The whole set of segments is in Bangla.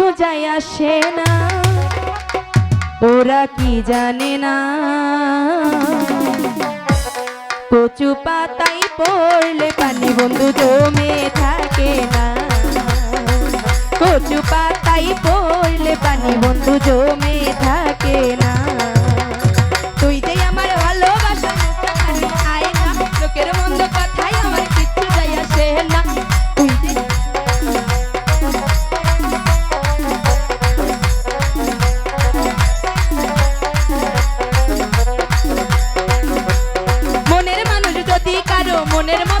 কিছু আসে না। ওরা কি জানে না? কচু পাতাই পড়লে পানি বন্ধু জমে থাকে না। কচু পাতাই পড়লে পানি বন্ধু জমে Neremo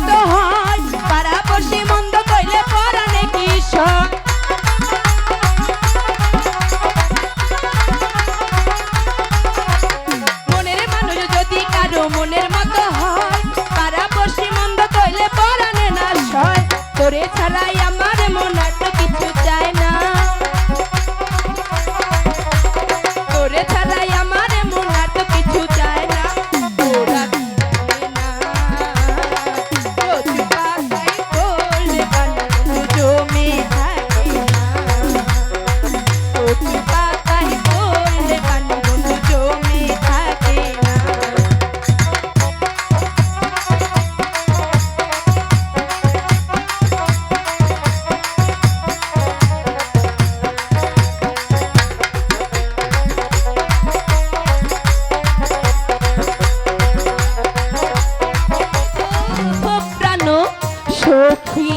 সাথী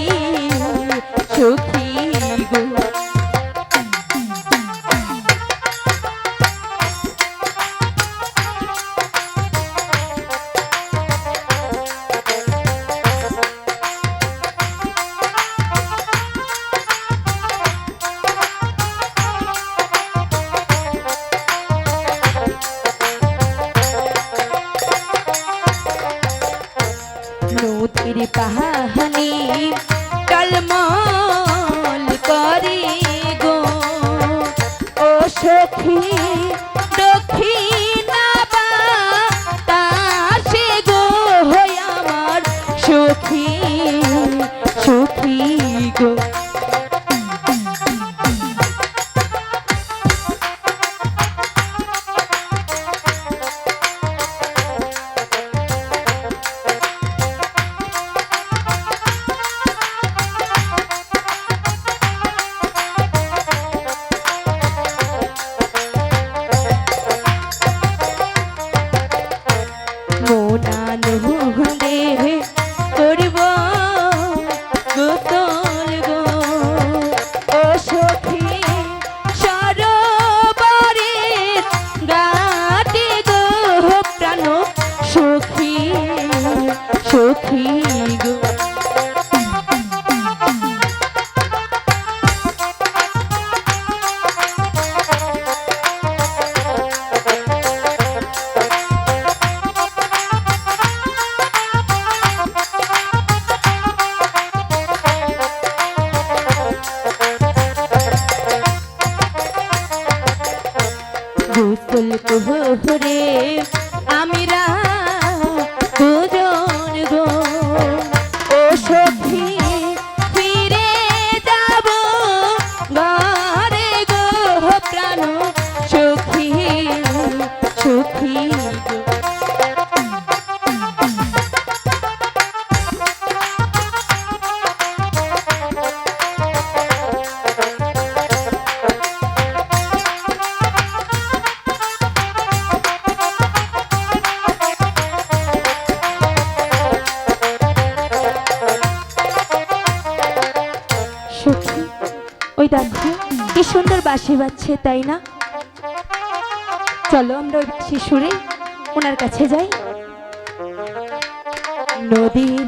সুখী মা হুরে আমি রা বাঁধছে কি সুন্দর বাঁশি বাজছে তাই না? চলো আমরা শিশুরে ওনার কাছে যাই। নদীর